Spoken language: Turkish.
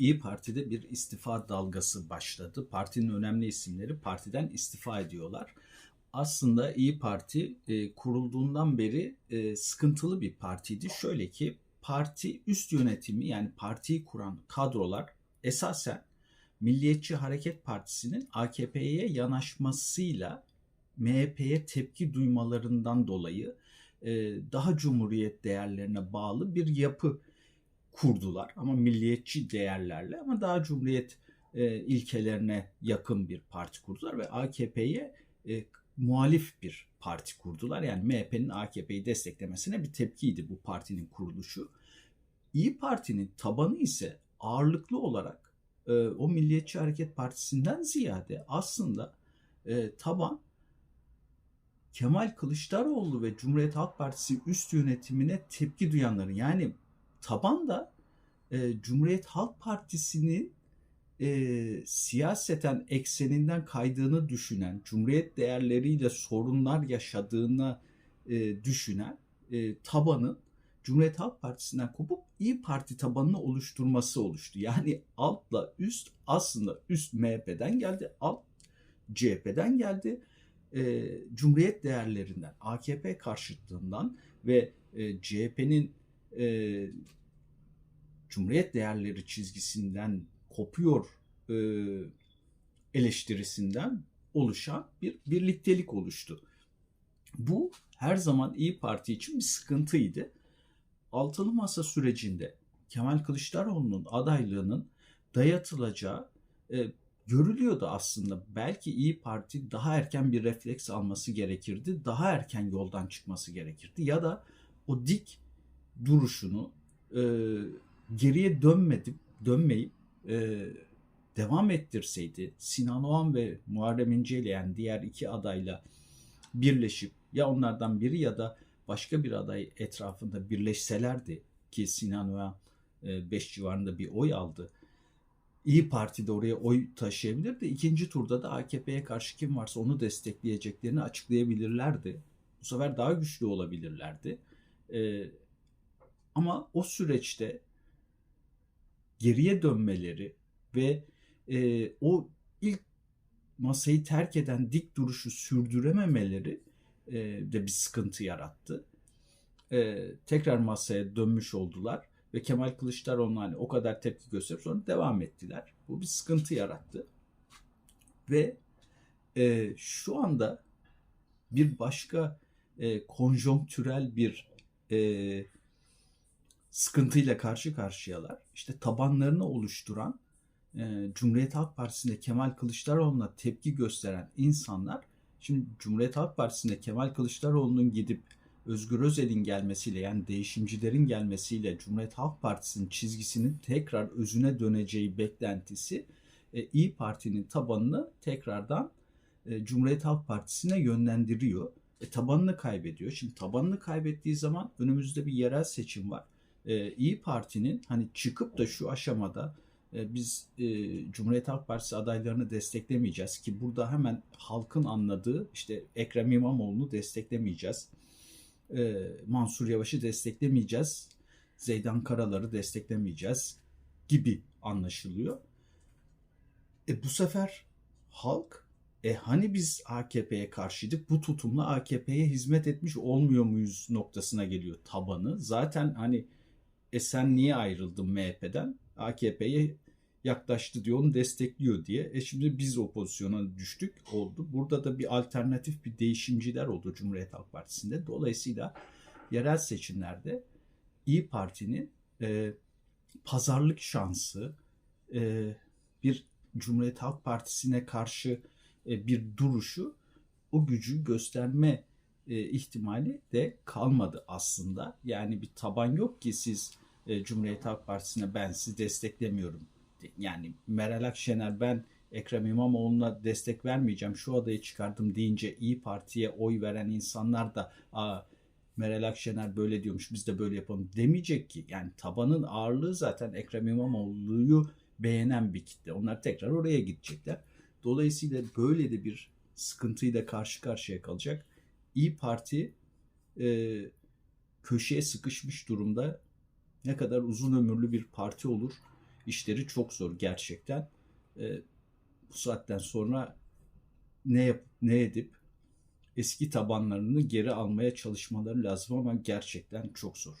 İyi Parti'de bir istifa dalgası başladı. Partinin önemli isimleri partiden istifa ediyorlar. Aslında İyi Parti e, kurulduğundan beri e, sıkıntılı bir partiydi. Şöyle ki parti üst yönetimi yani partiyi kuran kadrolar esasen Milliyetçi Hareket Partisi'nin AKP'ye yanaşmasıyla MHP'ye tepki duymalarından dolayı e, daha cumhuriyet değerlerine bağlı bir yapı kurdular ama milliyetçi değerlerle ama daha cumhuriyet e, ilkelerine yakın bir parti kurdular ve AKP'ye e, muhalif bir parti kurdular. Yani MHP'nin AKP'yi desteklemesine bir tepkiydi bu partinin kuruluşu. İyi Parti'nin tabanı ise ağırlıklı olarak e, o Milliyetçi Hareket Partisi'nden ziyade aslında e, taban Kemal Kılıçdaroğlu ve Cumhuriyet Halk Partisi üst yönetimine tepki duyanların yani taban da e, Cumhuriyet Halk Partisi'nin e, siyaseten ekseninden kaydığını düşünen, Cumhuriyet değerleriyle sorunlar yaşadığını e, düşünen e, tabanın Cumhuriyet Halk Partisi'nden kopup İyi Parti tabanını oluşturması oluştu. Yani altla üst aslında üst MHP'den geldi, alt CHP'den geldi. E, Cumhuriyet değerlerinden, AKP karşıtlığından ve e, CHP'nin e, Cumhuriyet değerleri çizgisinden kopuyor e, eleştirisinden oluşan bir birliktelik oluştu. Bu her zaman İyi Parti için bir sıkıntıydı. Altılı Masa sürecinde Kemal Kılıçdaroğlu'nun adaylığının dayatılacağı e, görülüyordu aslında. Belki İyi Parti daha erken bir refleks alması gerekirdi. Daha erken yoldan çıkması gerekirdi. Ya da o dik duruşunu e, geriye dönmedi, dönmeyip e, devam ettirseydi Sinan Oğan ve Muharrem İnce ile yani diğer iki adayla birleşip ya onlardan biri ya da başka bir aday etrafında birleşselerdi ki Sinan Oğan 5 e, civarında bir oy aldı. İyi Parti de oraya oy taşıyabilirdi. İkinci turda da AKP'ye karşı kim varsa onu destekleyeceklerini açıklayabilirlerdi. Bu sefer daha güçlü olabilirlerdi. Ee, ama o süreçte geriye dönmeleri ve e, o ilk masayı terk eden dik duruşu sürdürememeleri e, de bir sıkıntı yarattı. E, tekrar masaya dönmüş oldular ve Kemal Kılıçdaroğlu hani o kadar tepki gösterip sonra devam ettiler. Bu bir sıkıntı yarattı. Ve e, şu anda bir başka e, konjonktürel bir e, sıkıntıyla karşı karşıyalar. İşte tabanlarını oluşturan e, Cumhuriyet Halk Partisi'nde Kemal Kılıçdaroğlu'na tepki gösteren insanlar şimdi Cumhuriyet Halk Partisi'nde Kemal Kılıçdaroğlu'nun gidip Özgür Özel'in gelmesiyle yani değişimcilerin gelmesiyle Cumhuriyet Halk Partisi'nin çizgisinin tekrar özüne döneceği beklentisi e, İyi Parti'nin tabanını tekrardan e, Cumhuriyet Halk Partisi'ne yönlendiriyor. E, tabanını kaybediyor. Şimdi tabanını kaybettiği zaman önümüzde bir yerel seçim var e, İyi Parti'nin hani çıkıp da şu aşamada e, biz e, Cumhuriyet Halk Partisi adaylarını desteklemeyeceğiz ki burada hemen halkın anladığı işte Ekrem İmamoğlu'nu desteklemeyeceğiz. E, Mansur Yavaş'ı desteklemeyeceğiz. Zeydan Karalar'ı desteklemeyeceğiz gibi anlaşılıyor. E bu sefer halk e hani biz AKP'ye karşıydık bu tutumla AKP'ye hizmet etmiş olmuyor muyuz noktasına geliyor tabanı. Zaten hani e sen niye ayrıldın MHP'den? AKP'ye yaklaştı diyor, onu destekliyor diye. E şimdi biz o pozisyona düştük oldu. Burada da bir alternatif bir değişimciler oldu Cumhuriyet Halk Partisi'nde. Dolayısıyla yerel seçimlerde İyi Parti'nin e, pazarlık şansı, e, bir Cumhuriyet Halk Partisi'ne karşı e, bir duruşu, o gücü gösterme e, ihtimali de kalmadı aslında. Yani bir taban yok ki siz e, Cumhuriyet Halk Partisi'ne ben sizi desteklemiyorum. Yani Meral Akşener ben Ekrem İmamoğlu'na destek vermeyeceğim şu adayı çıkardım deyince İyi Parti'ye oy veren insanlar da Aa, Meral Akşener böyle diyormuş biz de böyle yapalım demeyecek ki. Yani tabanın ağırlığı zaten Ekrem İmamoğlu'yu beğenen bir kitle. Onlar tekrar oraya gidecekler. Dolayısıyla böyle de bir sıkıntıyla karşı karşıya kalacak. İyi Parti e, köşeye sıkışmış durumda ne kadar uzun ömürlü bir parti olur işleri çok zor gerçekten. E, bu saatten sonra ne yap ne edip eski tabanlarını geri almaya çalışmaları lazım ama gerçekten çok zor.